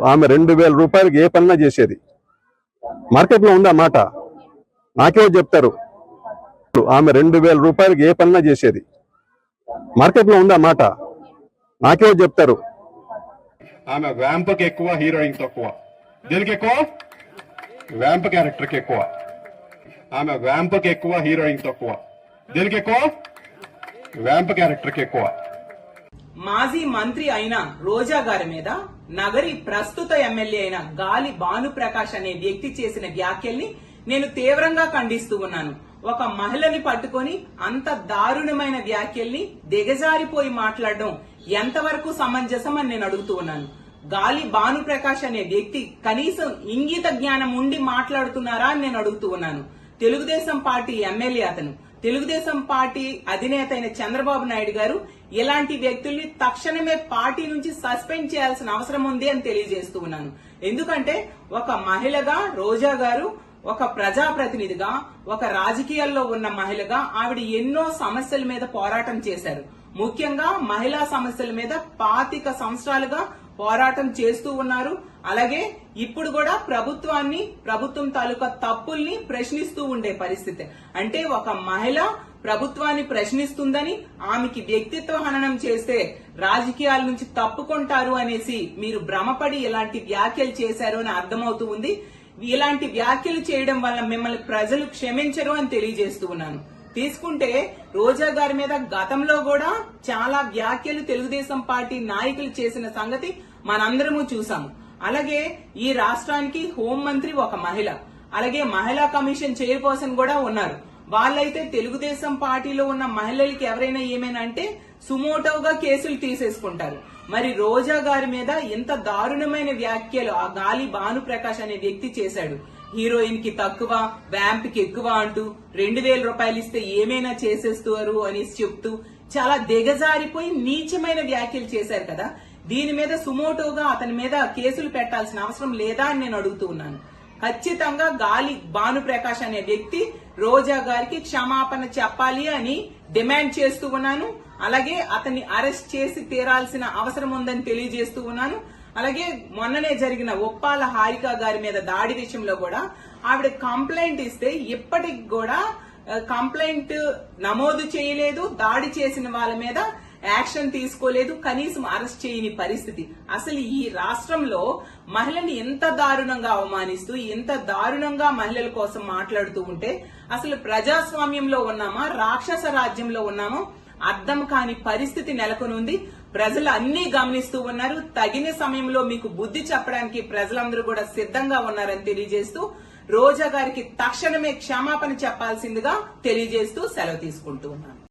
ఆమె రెండు వేల రూపాయలకి ఏ పనినా చేసేది. మార్కెట్లో ఉందా మాట? నాకేమో చెప్తారు. ఆమె రెండు వేల రూపాయలకి ఏ పనినా చేసేది. మార్కెట్లో ఉందా మాట? నాకేమో చెప్తారు. ఆమె వ్యాంప్కి ఎక్కువ హీరోయిన్ తక్కువ. దీనికి ఎక్కువ? వ్యాంప్ క్యారెక్టర్కి ఎక్కువ. ఆమె వ్యాంప్కి ఎక్కువ హీరోయిన్ తక్కువ. దీనికి ఎక్కువ? వ్యాంప్ క్యారెక్టర్కి ఎక్కువ. మాజీ మంత్రి అయిన రోజా గారి మీద నగరి ప్రస్తుత ఎమ్మెల్యే అయిన గాలి భానుప్రకాష్ అనే వ్యక్తి చేసిన వ్యాఖ్యల్ని నేను తీవ్రంగా ఖండిస్తూ ఉన్నాను. ఒక మహిళని పట్టుకొని అంత దారుణమైన వ్యాఖ్యల్ని దిగజారిపోయి మాట్లాడడం ఎంతవరకు సమంజసం అని నేను అడుగుతూ ఉన్నాను. గాలి భానుప్రకాష్ అనే వ్యక్తి కనీసం ఇంగిత జ్ఞానం ఉండి మాట్లాడుతున్నారా అని నేను అడుగుతూ ఉన్నాను. తెలుగుదేశం పార్టీ ఎమ్మెల్యే అతను. తెలుగుదేశం పార్టీ అధినేత అయిన చంద్రబాబు నాయుడు గారు ఇలాంటి వ్యక్తుల్ని తక్షణమే పార్టీ నుంచి సస్పెండ్ చేయాల్సిన అవసరం ఉంది అని తెలియజేస్తూ ఉన్నాను. ఎందుకంటే ఒక మహిళగా రోజా గారు ఒక ప్రజాప్రతినిధిగా ఒక రాజకీయాల్లో ఉన్న మహిళగా ఆవిడ ఎన్నో సమస్యల మీద పోరాటం చేశారు. ముఖ్యంగా మహిళా సమస్యల మీద పాతిక సంవత్సరాలుగా పోరాటం చేస్తూ ఉన్నారు. అలాగే ఇప్పుడు కూడా ప్రభుత్వాన్ని ప్రభుత్వం తాలూకా తప్పుల్ని ప్రశ్నిస్తూ ఉండే పరిస్థితి. అంటే ఒక మహిళ ప్రభుత్వాన్ని ప్రశ్నిస్తుందని ఆమెకి వ్యక్తిత్వ హననం చేస్తే రాజకీయాల నుంచి తప్పుకుంటారు అనేసి మీరు భ్రమపడి ఇలాంటి వ్యాఖ్యలు చేశారు అని అర్థమవుతూ ఉంది. ఇలాంటి వ్యాఖ్యలు చేయడం వల్ల మిమ్మల్ని ప్రజలు క్షమించరు అని తెలియజేస్తూ ఉన్నాను. తీసుకుంటే రోజా గారి మీద గతంలో కూడా చాలా వ్యాఖ్యలు తెలుగుదేశం పార్టీ నాయకులు చేసిన సంగతి మనందరము చూసాము. అలాగే ఈ రాష్ట్రానికి హోంమంత్రి ఒక మహిళ అలాగే మహిళా కమిషన్ చైర్పర్సన్ కూడా ఉన్నారు. వాళ్ళైతే తెలుగుదేశం పార్టీలో ఉన్న మహిళలకి ఎవరైనా ఏమైనా అంటే సుమోటోగా కేసులు తీసేసుకుంటారు. మరి రోజా గారి మీద ఇంత దారుణమైన వ్యాఖ్యలు ఆ గాలి భానుప్రకాష్ అనే వ్యక్తి చేశాడు. హీరోయిన్కి తక్కువ వ్యాంప్కి ఎక్కువ అంటూ రెండు వేల రూపాయలు ఇస్తే ఏమైనా చేసేస్తారు అని చెప్తూ చాలా దిగజారిపోయి నీచమైన వ్యాఖ్యలు చేశారు కదా. దీని మీద సుమోటోగా అతని మీద కేసులు పెట్టాల్సిన అవసరం లేదా అని నేను అడుగుతూ ఉన్నాను. ఖచ్చితంగా గాలి భానుప్రకాష్ అనే వ్యక్తి రోజా గారికి క్షమాపణ చెప్పాలి అని డిమాండ్ చేస్తూ ఉన్నాను. అలాగే అతన్ని అరెస్ట్ చేసి తీరాల్సిన అవసరం ఉందని తెలియజేస్తూ ఉన్నాను. అలాగే మొన్ననే జరిగిన ఒప్పాల హారిక గారి మీద దాడి విషయంలో కూడా ఆవిడ కంప్లైంట్ ఇస్తే ఇప్పటికి కూడా కంప్లైంట్ నమోదు చేయలేదు దాడి చేసిన వాళ్ళ మీద యాక్షన్ తీసుకోలేదు కనీసం అరెస్ట్ చేయని పరిస్థితి. అసలు ఈ రాష్ట్రంలో మహిళని ఎంత దారుణంగా అవమానిస్తూ ఎంత దారుణంగా మహిళల కోసం మాట్లాడుతూ ఉంటే అసలు ప్రజాస్వామ్యంలో ఉన్నామా రాక్షస రాజ్యంలో ఉన్నామో? అర్థం కాని పరిస్థితి నెలకొనుంది. ప్రజలు అన్ని గమనిస్తూ ఉన్నారు. తగిన సమయంలో మీకు బుద్ధి చెప్పడానికి ప్రజలందరూ కూడా సిద్ధంగా ఉన్నారని తెలియజేస్తూ రోజా గారికి తక్షణమే క్షమాపణ చెప్పాల్సిందిగా తెలియజేస్తూ సెలవు తీసుకుంటూ ఉన్నాను.